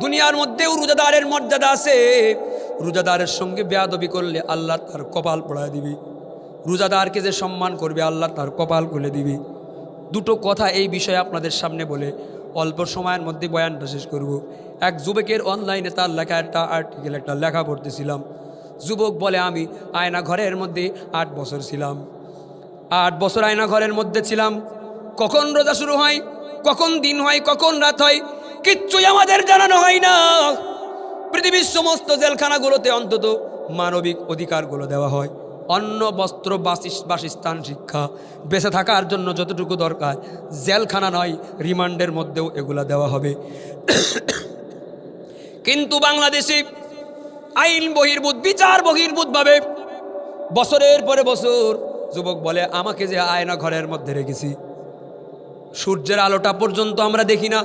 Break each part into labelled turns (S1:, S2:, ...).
S1: দুনিয়ার মধ্যেও রোজাদারের মর্যাদা আছে। রোজাদারের সঙ্গে বেয়াদবি করলে আল্লাহ তার কপাল পড়ায় দিবি। রোজাদারকে যে সম্মান করবে, আল্লাহ তার কপাল খুলে দিবি। দুটো কথা এই বিষয়ে আপনাদের সামনে বলে অল্প সময়ের মধ্যে বয়ানটা শেষ করব। এক যুবকের অনলাইনে তার লেখা একটা আর্টিকেল একটা লেখা পড়তেছিলাম। যুবক বলে, আমি আয়না ঘরের মধ্যে আট বছর ছিলাম। আট বছর আয়না ঘরের মধ্যে ছিলাম। কখন রোজা শুরু হয়? কখন দিন হয়? কখন রাত হয়? কিচ্ছুই আমাদের জানানো হয় না। পৃথিবীর সমস্ত জেলখানাগুলোতে অন্তত মানবিক অধিকারগুলো দেওয়া হয়। অন্ন, বস্ত্র, বাসিস- বাসস্থান, শিক্ষা, বেঁচে থাকার জন্য যতটুকু দরকার, জেলখানা নয়, রিমান্ডের মধ্যেও এগুলা দেওয়া হবে। কিন্তু বাংলাদেশে আইন বহির্ভূত, বিচার বহির্ভূতভাবে বছরের পরে বছর যুবক বলে, আমাকে যে আয়না ঘরের মধ্যে রেখেছি, সূর্যের আলোটা পর্যন্ত আমরা দেখি না।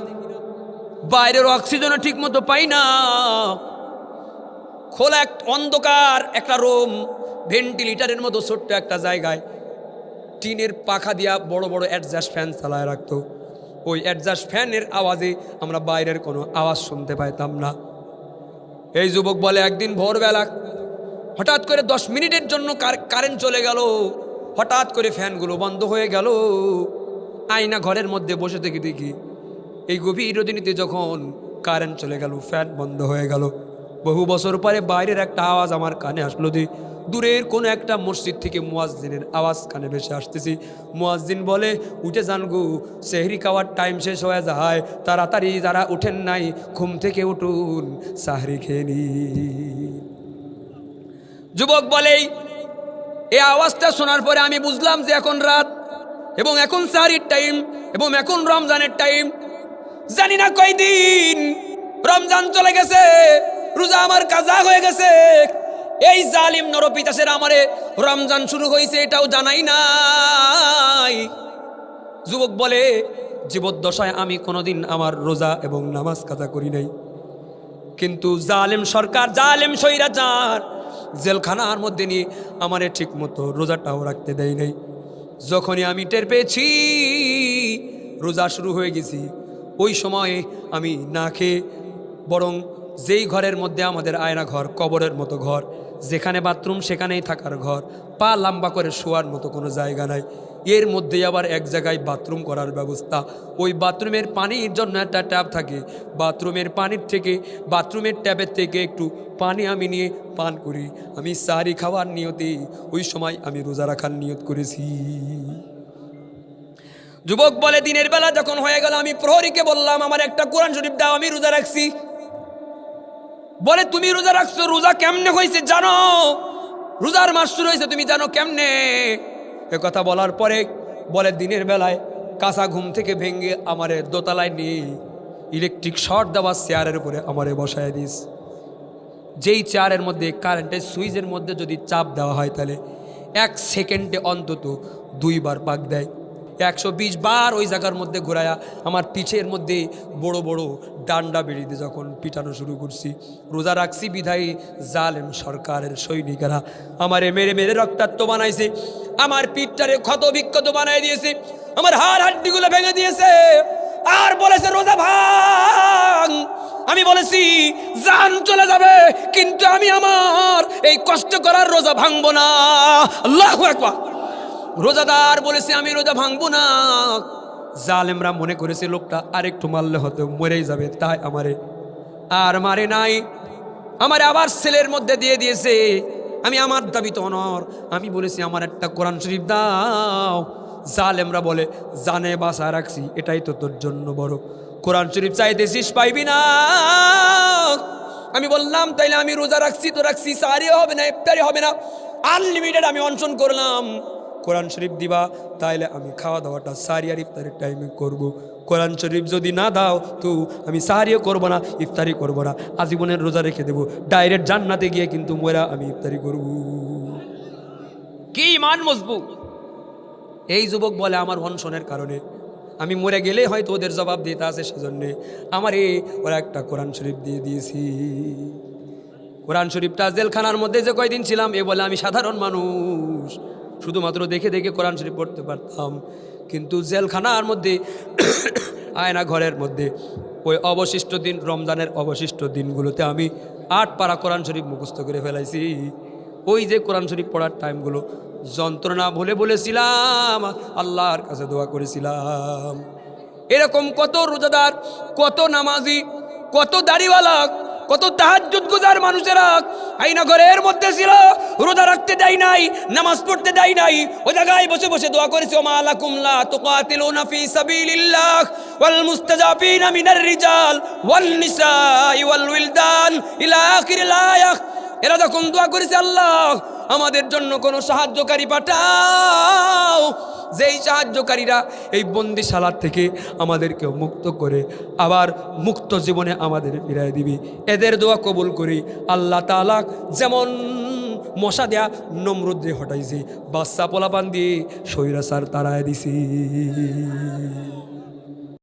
S1: বাইরের অক্সিজেনও ঠিক মতো পাই না। খোলা এক অন্ধকার একটা রুম, ভেন্টিলেটারের মতো ছোট্ট একটা জায়গায়। টিনের পাখা দিয়া বড় বড় অ্যাডজাস্ট ফ্যান চালায় রাখতো। ওই অ্যাডজাস্ট ফ্যানের আওয়াজে আমরা বাইরের কোনো আওয়াজ শুনতে পাইতাম না। এই যুবক বলে, একদিন ভোরবেলা হঠাৎ করে দশ মিনিটের জন্য কার- কারেন্ট চলে গেল। হঠাৎ করে ফ্যানগুলো বন্ধ হয়ে গেল। আয়না ঘরের মধ্যে বসে থেকে দেখি এই গভীর রজনীতে যখন কারেন্ট চলে গেল ফ্যান বন্ধ হয়ে গেল, বহু বছর পরে বাইরের একটা আওয়াজ আমার কানে আসলো যে, দূরের কোনো একটা মসজিদ থেকে মুয়াজ্জিনের আওয়াজ কানে ভেসে আসতেছি। মুয়াজ্জিন বলে, উঠে যান গো, সেহরি খাওয়ার টাইম শেষ হয়ে যায়, তাড়াতাড়ি যারা উঠেন নাই, ঘুম থেকে উঠুন, সাহরি খেয়ে নিন। যুবক বলেই এই আওয়াজটা শোনার পরে আমি বুঝলাম যে এখন রাত, এবং এখন সাহারির টাইম এবং এখন রমজানের টাইম জানি না কয়দিন। রমজান চলে গেছে, রোজা আমার কাজা হয়ে গেছে। এই জালিম নরপিতাসের আমারে রমজান শুরু হয়েছে, এটাও জানাই নাই। যুবক বলে, জীবদ্দশায় আমি কোনোদিন আমার রোজা এবং নামাজ কাজা করি নাই। কিন্তু জালেম সরকার, জালেম সৈরাচার জেলখানার মধ্যে নিয়ে আমারে ঠিক মতো রোজাটাও রাখতে দেয় নাই। যখনই আমি টের পেয়েছি, রোজা শুরু হয়ে গেছি ওই সময়ে আমি না খেয়ে বরং যেই ঘরের মধ্যে আমাদের আয়না ঘর, কবরের মতো ঘর, যেখানে বাথরুম সেখানেই থাকার ঘর, পা লম্বা করে শোয়ার মতো কোনো জায়গা নাই। এর মধ্যে আবার এক জায়গায় বাথরুম করার ব্যবস্থা। ওই বাথরুমের পানির জন্য একটা ট্যাপ থাকে। বাথরুমের পানির থেকে, বাথরুমের ট্যাপের থেকে একটু পানি আমি নিয়ে পান করি। আমি সারি খাওয়ার নিয়তে ওই সময় আমি রোজা রাখার নিয়ত করেছি। যুবক বলে, দিনের বেলা যখন হয়ে গেল, আমি প্রহরীকে বললাম, আমার একটা কোরআন শরীফ দাও, আমি রোজা রাখছি। বলে, তুমি রোজা রাখছো, রোজা কেমনে হয়েছে জানো? রোজার মাস শুরু হয়েছে তুমি জানো কেমনে? এ কথা বলার পরে বলে, দিনের বেলায় কাঁচা ঘুম থেকে ভেঙে আমারে দোতলায় নিয়ে ইলেকট্রিক শর্ট দেওয়া চেয়ারের উপরে আমারে বসায় দিস। যেই চেয়ারের মধ্যে কারেন্টের সুইচের মধ্যে যদি চাপ দেওয়া হয়, তাহলে এক সেকেন্ডে অন্তত দুইবার পাক দেয়। একশো বিশ বার ওই জায়গার মধ্যে ঘোরায়া আমার পিঠের মধ্যে বড় বড় ডান্ডা বেরিয়ে যখন পিটানো শুরু করছি, রোজা রাখছি বিধায়ী জালেম সরকারের সৈনিকেরা আমারে মেরে মেরে রক্তাক্ত বানাইছে, আমার পিঠটারে ক্ষত বিক্ষত বানাই দিয়েছে, আমার হাড় হাড্ডিগুলো ভেঙে দিয়েছে, আর বলেছে, রোজা ভাঙ। আমি বলেছি, জান চলে যাবে, কিন্তু আমি আমার এই কষ্ট করার রোজা ভাঙবো না। আল্লাহ একবার রোজাদার বলেছে, আমি রোজা ভাঙবো না। জালেমরা মনে করেছে, লোকটা আরেকটু মারলে হতো মরেই যাবে। তাই আমারে আর মারে নাই। আমারে আবার ছেলের মধ্যে দিয়ে দিয়েছে, আমি আমার দাবি তো অনর। আমি বলেছি, আমার একটা কোরআন শরীফ দাও। জালেমরা বলে, জানে বাসা রাখছি, এটাই তো তোর জন্য বড়। কোরআন শরীফ চাইতেছিস, পাইবি না। আমি বললাম, তাইলে আমি রোজা রাখছি তো রাখছি সারিও হবে না, ইফতারি হবে না। আনলিমিটেড আমি অনশন করলাম। কোরআন শরীফ দিবা তাইলে আমি খাওয়া দাওয়াটা সারি আর ইফতারের টাইমে করব। কোরআন শরীফ যদি না দাও তো আমি সাহারিও করব না ইফতারি করব না। আজীবনের রোজা রেখে দেবো। ডাইরেক্ট জান্নাতে গিয়ে কিন্তু মোরা আমি ইফতারি করব। কি মান মজবুত? এই যুবক বলে আমার অনশনের কারণে। আমি মরে গেলে হয়তো ওদের জবাব দিতে আছে সেজন্যে। আমার এই ওরা একটা কোরআন শরীফ দিয়ে দিয়েছি। কোরআন শরীফটা জেলখানার মধ্যে যে কয়দিন ছিলাম এ বলে আমি সাধারণ মানুষ। শুধুমাত্র দেখে দেখে কোরআন শরীফ পড়তে পারতাম। কিন্তু জেলখানার মধ্যে, আয়না ঘরের মধ্যে, ওই অবশিষ্ট দিন, রমজানের অবশিষ্ট দিনগুলোতে আমি আট পারা কোরআন শরীফ মুখস্থ করে ফেলাইছি। ওই যে কোরআন শরীফ পড়ার টাইমগুলো, যন্ত্রণা বলে বলেছিলাম, আল্লাহর কাছে দোয়া করেছিলাম। এরকম কত রোজাদার, কত নামাজি, কত দাড়িওয়ালা কত তাহাজুদ গুজার মানুষেরা আইনা ঘরের মধ্যে ছিল, রোজা রাখতে দেয় নাই, নামাজ পড়তে দেয় নাই ও জায়গায় বসে বসে দোয়া করেছে, ওমা কুমলা লা তুকাতিলুনা ফি সাবিলিল্লাহ ওয়াল মুস্তাজাবিনা মিনার রিজাল ওয়াল নিসা ওয়াল উইলদান ইলা আখিরিল আয়াত এরা যখন দোয়া করেছে, আল্লাহ, আমাদের জন্য কোনো সাহায্যকারী পাঠাও। যেই সাহায্যকারীরা এই বন্দিশালার থেকে আমাদেরকে মুক্ত করে আবার মুক্ত জীবনে আমাদের ফিরাই দিবি। এদের দোয়া কবুল করি আল্লাহ তালাক যেমন মশা দেয়া নমরুদ্রে হটাইছি, বাচ্চা পোলাপান দিয়ে সৈরাসার তারায় দিছি।